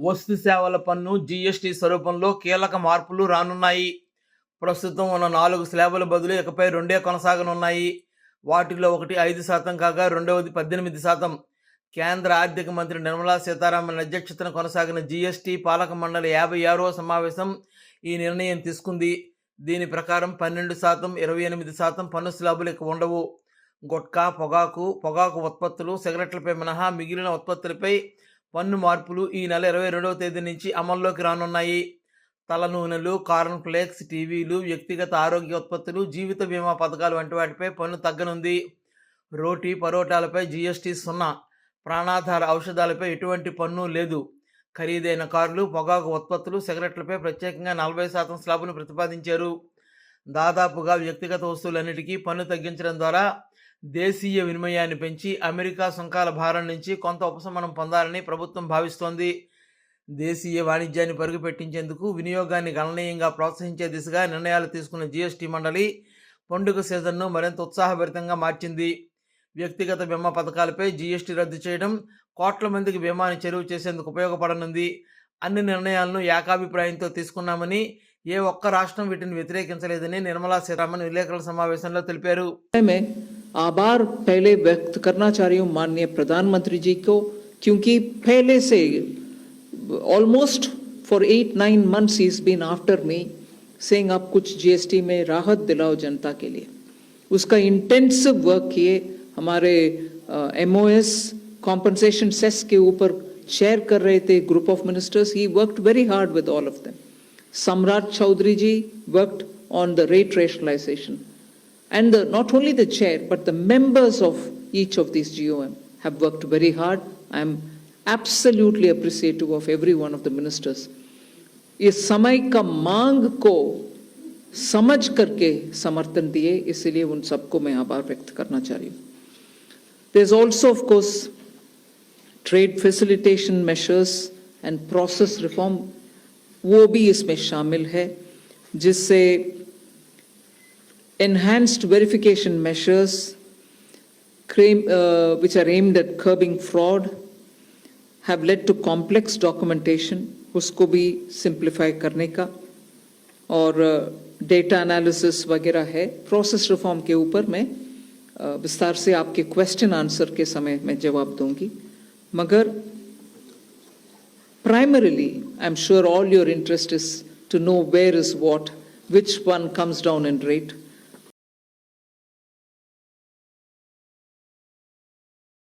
వస్తు సేవల పన్ను జీఎస్టీ స్వరూపంలో కీలక మార్పులు రానున్నాయి. ప్రస్తుతం ఉన్న నాలుగు స్లాబుల బదులు ఇకపై రెండే కొనసాగనున్నాయి. వాటిలో ఒకటి ఐదు శాతం కాగా రెండవది పద్దెనిమిది శాతం. కేంద్ర ఆర్థిక మంత్రి నిర్మలా సీతారామన్ అధ్యక్షతన కొనసాగిన జీఎస్టీ పాలక మండలి యాభై ఆరవ సమావేశం ఈ నిర్ణయం తీసుకుంది. దీని ప్రకారం పన్నెండు శాతం ఇరవై ఎనిమిది శాతం పన్ను స్లాబులు ఇక ఉండవు. గుట్కా పొగాకు పొగాకు ఉత్పత్తులు సిగరెట్లపై మినహా మిగిలిన ఉత్పత్తులపై పన్ను మార్పులు ఈ నెల ఇరవై రెండవ తేదీ నుంచి అమల్లోకి రానున్నాయి. తల నూనెలు కార్న్ ఫ్లేక్స్ టీవీలు వ్యక్తిగత ఆరోగ్య ఉత్పత్తులు జీవిత బీమా పథకాలు వంటి వాటిపై పన్ను తగ్గనుంది. రోటీ పరోటాలపై జీఎస్టీ సున్నా ప్రాణాధార ఔషధాలపై ఎటువంటి పన్ను లేదు. ఖరీదైన కార్లు పొగాకు ఉత్పత్తులు సిగరెట్లపై ప్రత్యేకంగా నలభై శాతం స్లాబును ప్రతిపాదించారు. దాదాపుగా వ్యక్తిగత వస్తువులన్నిటికీ పన్ను తగ్గించడం ద్వారా దేశీయ వినిమయాన్ని పెంచి అమెరికా సుంకాల భారం నుంచి కొంత ఉపశమనం పొందాలని ప్రభుత్వం భావిస్తోంది. దేశీయ వాణిజ్యాన్ని పరుగు పెట్టించేందుకు వినియోగాన్ని గణనీయంగా ప్రోత్సహించే దిశగా నిర్ణయాలు తీసుకున్న జీఎస్టీ మండలి పండుగ సీజన్ను మరింత ఉత్సాహభరితంగా మార్చింది. వ్యక్తిగత బీమా పథకాలపై జీఎస్టీ రద్దు చేయడం కోట్ల మందికి బీమాని చెరువు చేసేందుకు ఉపయోగపడనుంది. అన్ని నిర్ణయాలను ఏకాభిప్రాయంతో తీసుకున్నామని ఏ ఒక్క రాష్ట్రం వీటిని వ్యతిరేకించలేదని నిర్మలా సీతారామన్ విలేకరుల సమావేశంలో తెలిపారు मैं आभार पहले व्यक्त करना चाह रही हूँ माननीय प्रधानमंत्री जी को क्योंकि पहले से almost for eight nine months is been after me saying आप कुछ जीएसटी में राहत दिलाओ जनता के लिए उसका इंटेंसिव वर्क किए हमारे एमओएस कॉम्पनसेशन सेस के ऊपर शेयर कर रहे थे group of ministers he worked very hard with all of them सम्राट चौधरी जी वर्कed on the rate rationalization and the, not only the chair, but the members of each of these GOM have worked very hard. I am absolutely appreciative of every one of the ministers. इस समय का मांग को समझ करके समर्थन दिए इसलिए उन सबको मैं आभार व्यक्त करना चाह रही हूँ There's also, of course, trade facilitation measures and process reform, वो भी इसमें शामिल है, जिससे enhanced verification measures cream which are aimed at curbing fraud have led to complex documentation उसको भी सिंप्लीफाई करने का। और uh, डेटा एनालिसिस वगैरह है। प्रोसेस रिफॉर्म के ऊपर मैं uh, विस्तार से आपके क्वेश्चन आंसर के समय में जवाब दूँगी। मगर primarily i'm sure all your interest is to know where is what which one comes down in rate